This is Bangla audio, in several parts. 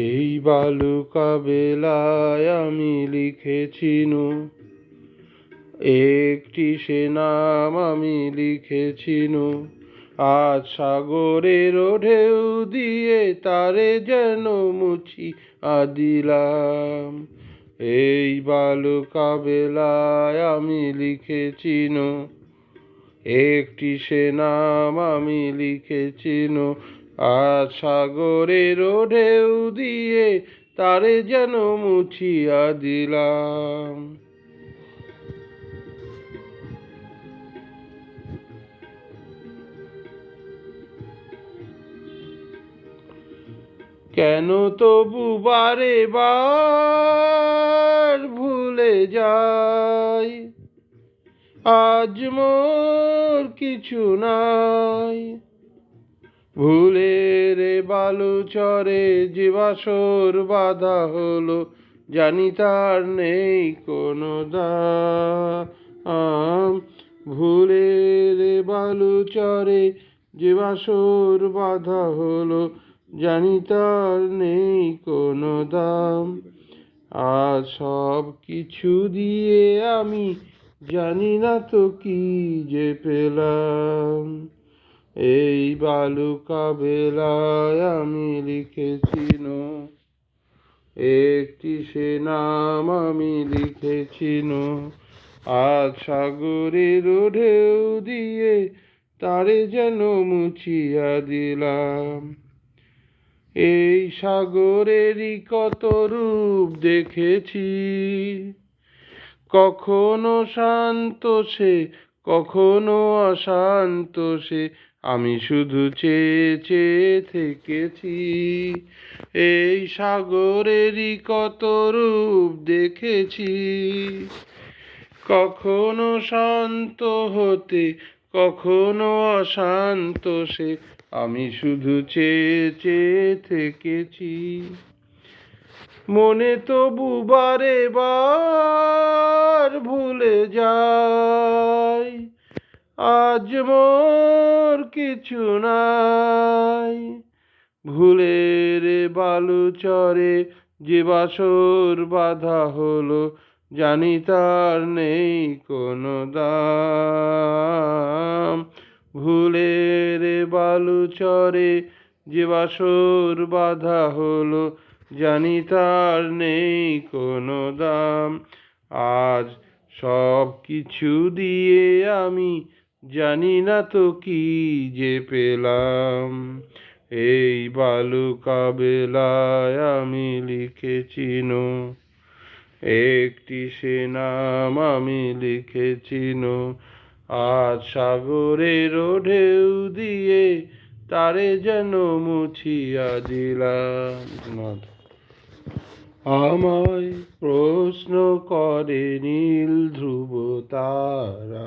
এই বালুকা বেলায় আমি লিখেছিনু। একটি সে নাম আমি লিখেছিনু। আজ সাগরের ঢেউ দিয়ে তারে যেন মুছি আদিলাম। এই বালুকা বেলায় আমি লিখেছিনু। একটি সে নাম আমি লিখেছিনু। আজ সাগরের ঢেউ দিয়ে তারে যেন মুছিয়া দিলাম। কেন তবু বারে বার ভুলে যাই? আজ মোর কিছু নাই। ভুলে রে বালু চরে জীবাসর বাধা হলো, জানি তার নেই কোনো দাম। ভুলে রে বালু চরে জীবাসর বাধা হলো, জানি তার নেই কোনো দাম। আর সব কিছু দিয়ে আমি জানি না তো কি যে পেলাম। এই বালুকা বেলায় আমি লিখেছিল একটি সে নাম আমি লিখেছিল আজ সাগরের ঢেউ দিয়ে তারে যেন মুছিয়া দিলাম। এই সাগরেরই কত রূপ দেখেছি। কখনো শান্ত সে, কখনো অশান্ত সে আমি শুধু চেয়ে চেয়ে থেকেছি। এই সাগরেরই কত রূপ দেখেছি। কখনো শান্ত হতে, কখনো অশান্ত সে, আমি শুধু চেয়ে চেয়ে থেকেছি। মনে তো বুবারে বার ভুলে যাই। আজ মোর কিছু নাই। ভুলের বালু চরে যে বাসর বাধা হলো, জানি তার নেই কোনো দাম। ভুলের বালু চরে যে বাসর বাধা হলো, জানি তার নেই কোনো দাম। আজ সব কিছু দিয়ে আমি জানি না তো কি যে পেলাম। এই বালুকা বেলায় আমি লিখেছিন একটি সে নাম আমি লিখেছিন আজ সাগরের ঢেউ দিয়ে তারে যেন মুছিয়া দিলাম। আমায় প্রশ্ন করে নীল ধ্রুব তারা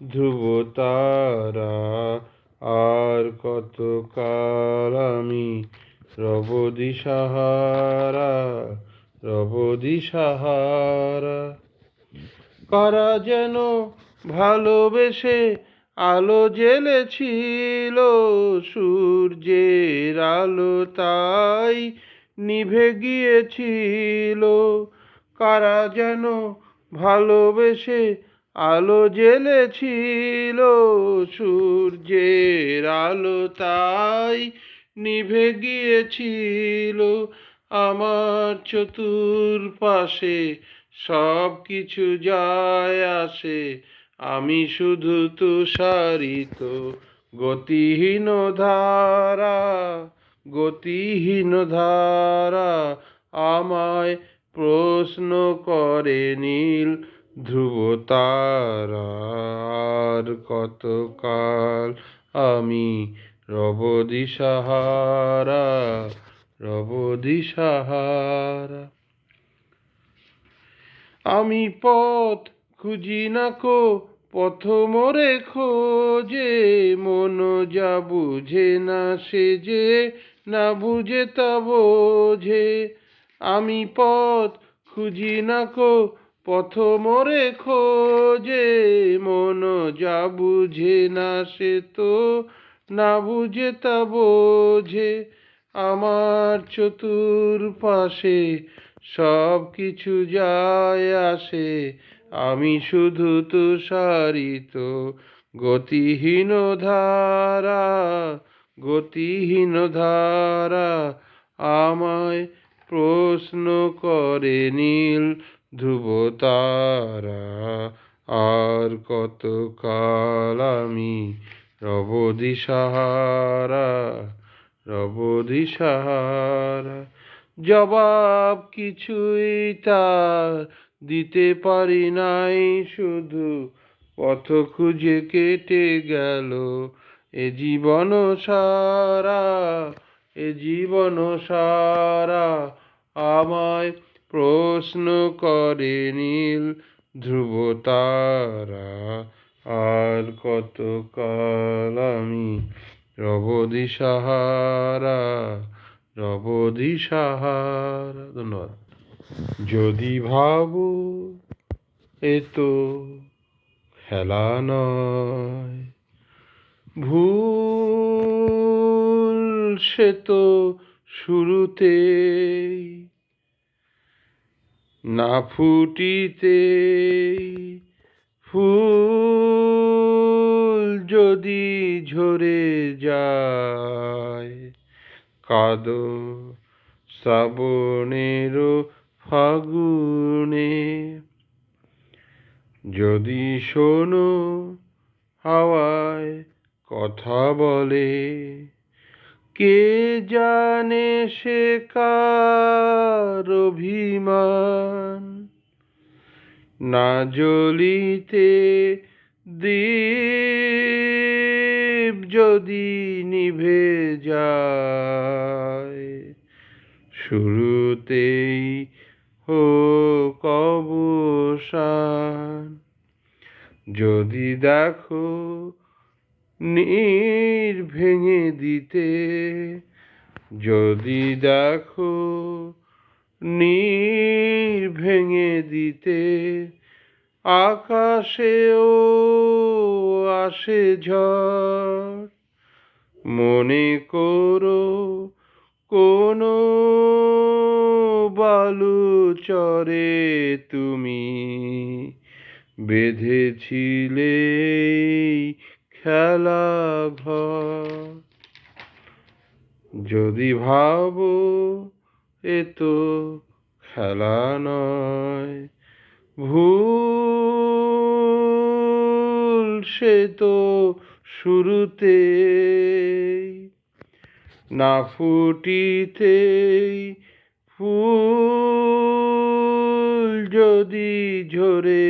ধ্রুব আর কত কাল আমি? রবদি সাহারা রবদি সাহারা কারা যেন ভালোবেসে আলো জ্বেলেছিল সূর্যের আলো তাই নিভে গিয়েছিল। কারা যেন ভালোবেসে আলো জ্বেলেছিল সূর্যের আলো তাই নিভে গিয়েছিল। আমার চতুর্পাশে সব কিছু যায় আসে। আমি শুধু তুষারিত, গতিহীন ধারা গতিহীন ধারা আমায় প্রশ্ন করে নীল ধ্রুব তারার কতকাল? আমি রব দিশাহারা রব দিশাহারা। আমি পথ খুঁজি না কো পথ মোরে খোঁজে মন যা বুঝে না সে যে, না বুঝে তা বোঝে। আমি পথ খুঁজি না কো পথ মোরে খোঁজে মন যা বুঝে না সে তো না বুঝে তা বোঝে। আমার চতুর পাশে সব কিছু যায় আসে। আমি শুধু তুষারিত, গতিহীন ধারা গতিহীন ধারা আমায় প্রশ্ন করে নীল ধ্রুব তারা আর কত কাল আমি রব দিশাহারা রব দিশাহারা। জবাব কিছুই তার দিতে পারি নাই, শুধু পথ খুঁজে কেটে গেল এ জীবন সারা, এ জীবন সারা। আমায় প্রশ্ন করে নীল ধ্রুব তারা, আর কত কাল আমি রব দিশাহারা রব দিশাহারা? ধন্যবাদ। যদি ভাবো, এ তো খেলা নয়। ভুল সে তো শুরুতেই না ফুটিতে ফুল যদি ঝরে যায় কাদো শ্রাবণেরও ফাগুনে। যদি শোনো হাওয়ায় কথা বলে কে জানে সে কার অভিমান? না জ্বলিতে দীপ যদি নিভে যায়, শুরুতেই হোক অবসান। যদি দেখো নীর ভেঙে দিতে। যদি দেখো নীর ভেঙে দিতে, আকাশেও আসে ঝড়। মনে করো কোনো বালু চরে তুমি, বেঁধেছিলে খেলা ঘর। যদি ভাবো এ তো খেলা নয়, ভুল সে তো শুরুতে না ফুটিতেই ফুল যদি ঝরে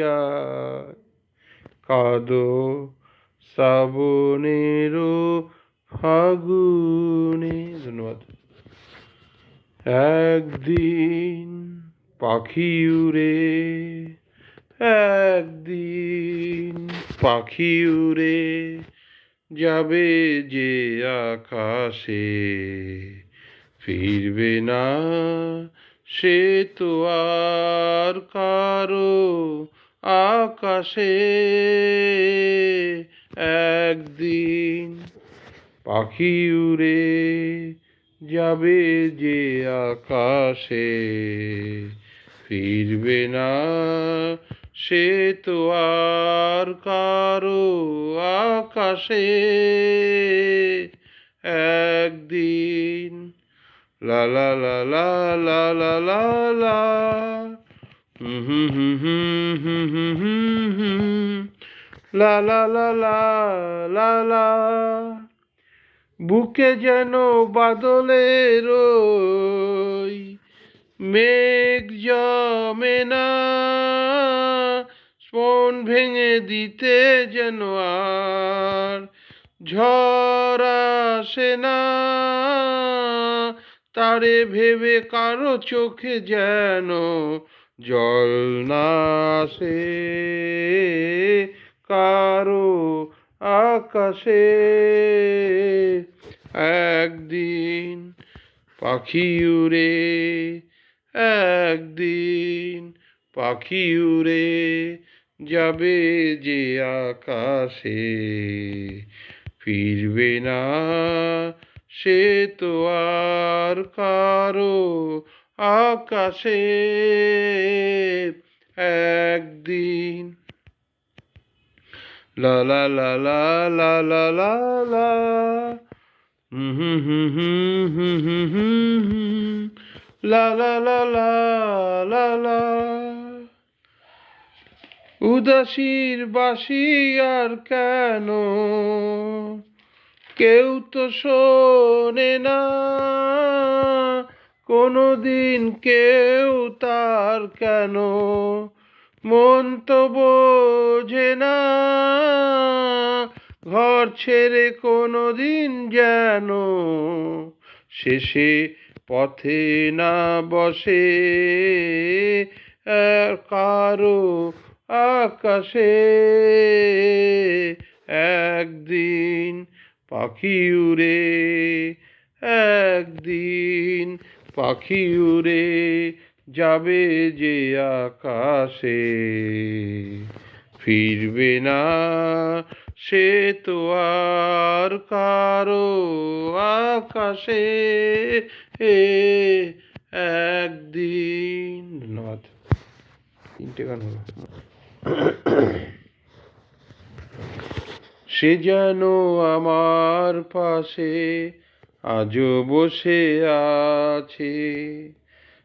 যায়, কাদো শ্রাবণেরও ফাগুনে। ধন্যবাদ। একদিন পাখি উড়ে, একদিন পাখি উড়ে যাবে যে আকাশে। ফিরবে না সে তো আর কারও আকাশে। একদিন পাখি উড়ে যাবে যে আকাশে ফিরবে না সে তো আর কারও আকাশে একদিন লা লা লা লা লা লা লা লা হুম হুম হুম হুম হুম হুম হুম লা লা লা লা লা লা। বুকে যেন বাদলের মেঘ জমে না, স্পন ভেঙে দিতে যেন আর ঝড় আসে না। তারে ভেবে কারও চোখে যেন জল না আসে। কারও আকাশে। একদিন পাখি উড়ে, একদিন পাখি উড়ে যাবে যে আকাশে। ফিরবে না সে তো আর কারও আকাশে। একদিন La la la la la la la la. La la la la la la. উদাসীর বাসি আর কেন কেউ তো শোনে না কোনো দিন কেউ তার কেন মন তো বোঝে না। ঘর ছেড়ে কোনো দিন যেন শেষে পথে না বসে। কারও আকাশে একদিন পাখি উড়ে, একদিন পাখি উড়ে যাবে যে আকাশে। ফিরবে না সে তো আর কারও আকাশে। এ একদিন। ধন্যবাদ। তিনটে গান হলো। সে যেন আমার পাশে আজও বসে আছে।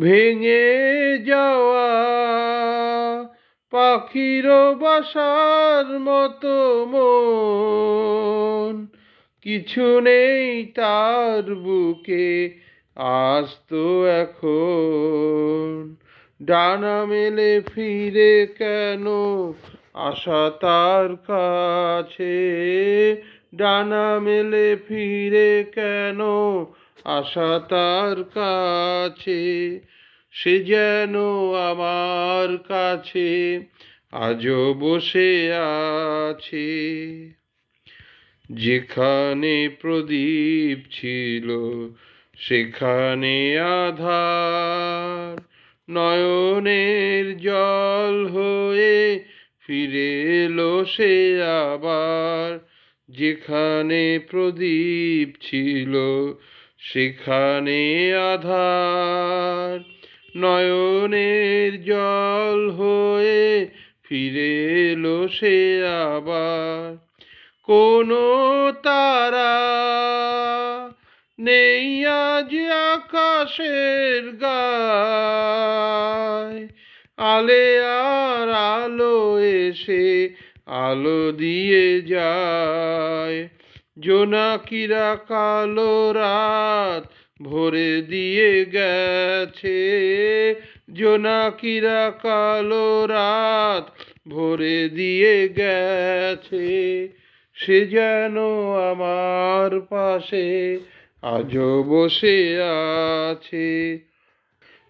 ভেঙে যাওয়া পাখির বাসার মতো মন। কিছু নেই তার বুকে, আজ তো এখন। ডানা মেলে ফিরে কেন? আশা তার কাছে। ডানা মেলে ফিরে কেন? আশা তার কাছে, সে যেন আমার কাছে আজও বসে আছে। যেখানে প্রদীপ ছিল, সেখানে আধার। নয়নের জল হয়ে ফিরে এলো সে আবার। যেখানে প্রদীপ ছিল সেখানে আধার, নয়নের জল হয়ে ফিরে এলো সে আবার। কোনো তারা নেই আজ আকাশের গায়। আলে আর আলো এসে আলো দিয়ে যায়। জোনাকিরা কালো রাত ভরে দিয়ে গেছে। জোনাকিরা কালো রাত ভরে দিয়ে গেছে। সে যেন আমার পাশে আজও বসে আছে।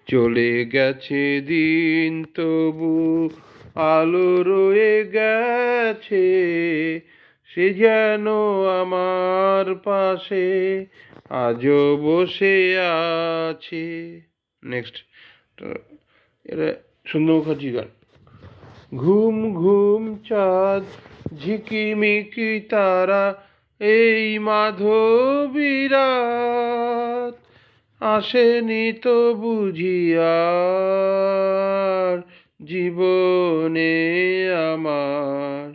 চলে গেছে দিন তবু, আলো রয়ে গেছে। সে যেন আমার পাশে আজও বসে আছে। নেক্সট এটা সুন্দর মুখার্জি গান। ঘুম ঘুম, চাঁদ, ঝিকিমিকি তারা, এই মাধবীরাত আসেনি তো বুঝিয়ার জীবনে আমার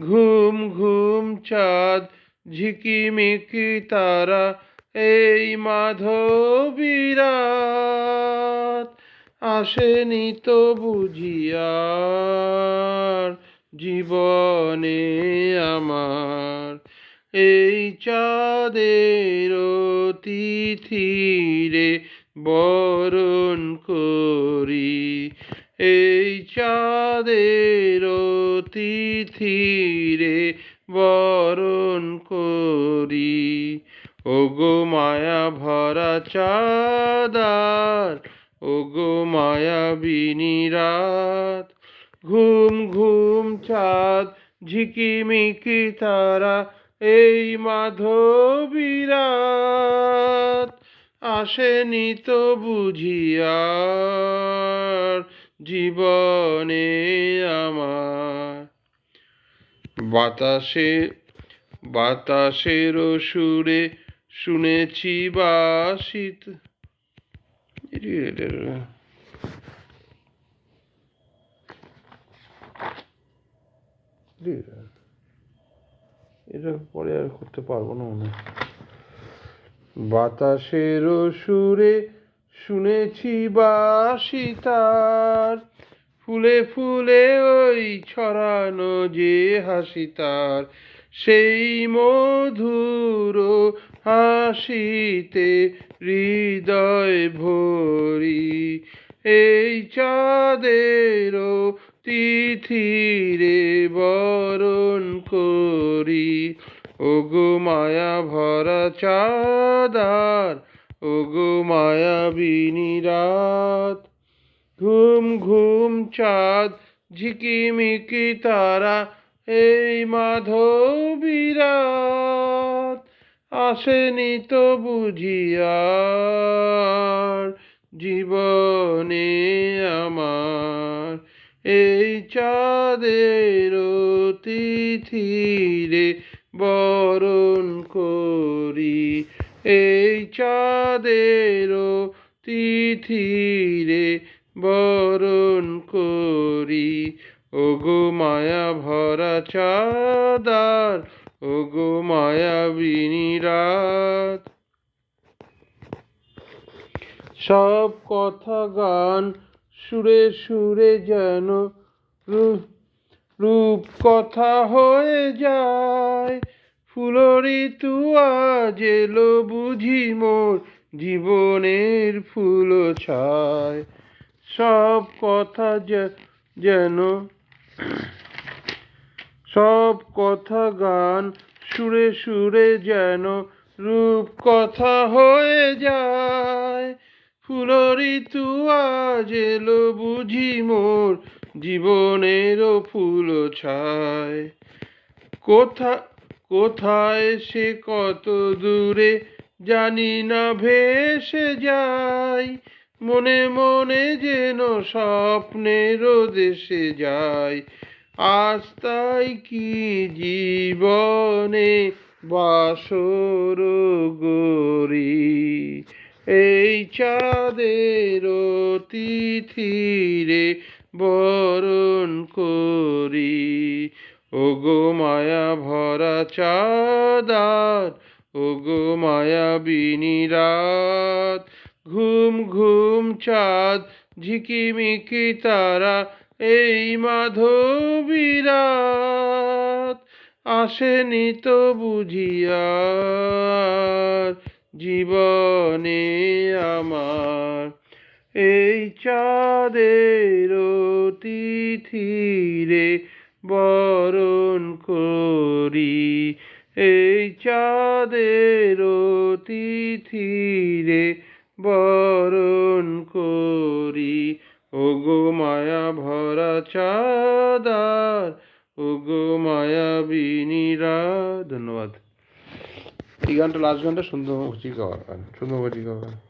ঘুম ঘুম চাঁদ, ঝিকিমিকি তারা, এই মাধবীরাত। আসেনি তো বুঝিয়ার জীবনে আমার। এই চাঁদের তিথিরে বরণ করি। এই চাঁদের তিথিরে বরণ করি। ওগো মায়া ভরা চাঁদার, ওগো মায়া বিনিরাত। ঘুম ঘুম চাঁদ ঝিকিমিকি তারা, এই মাধবীরাত। আসেনি তো বুঝিয়ার জীবনে বাতাসে, বাতাসের সুরে শুনেছি বাসিত। এটা পরে আর করতে পারব না মনে বাতাসের সুরে শুনেছি বাসি তার ফুলে ফুলে ওই ছড়ানো যে হাসি তার, সেই মধুর হাসিতে হৃদয় ভরি। এই চাঁদের তিথিরে বরণ করি। ওগো মায়া ভরা চাঁদার, ওগো মায়া রাত ঘুম ঘুম চাঁদ ঝিকিমিকি তারা, এই মাধবীরাত আসেনি তো বুঝিয়ার জীবনে আমার। এই চাঁদের তিথিরে বরণ করি, এই চাঁদের তিথিরে বরণ করি। ওগো মায়া ভরা চাঁদার, ওগো মায়াবিনী রাত সব কথা গান সুরে সুরে যেন রূপ কথা হয়ে যায়। ফুলরি তু আজ এলো বুঝি মোর জীবনের ফুল ছায়। সব কথা যেন, সব কথা গান সুরে সুরে যেন রূপ কথা হয়ে যায়। ফুলরি তু আজ এলো বুঝি মোর জীবনেরও ফুল ছায়। কোথা, কোথায় সে কত দূরে জানি না ভেসে যায়। মনে মনে যেন স্বপ্নের দেশে যায় আজ তাই কি জীবনে বাসর গরি এই চাঁদের তিথিরে বরণ করি। ওগো মায়া ভরা চাঁদার, ওগো মায়াবিনী রাত ঘুম ঘুম চাঁদ ঝিকিমিকি তারা, এই মাধবীরাত আসেনি তো বুঝিয়ার জীবনে আমার। এই চাঁদের তিথিরে বরণ করি। এই চাঁদের তিথিরে বরণ করি। ওগো মায়া ভরা চাদার, ওগো মায়া বিনীরা, ধন্যবাদ। এই গানটা লাস্ট গানটা সুন্দর ভজিকা গান, সুন্দর ভজিকা গান।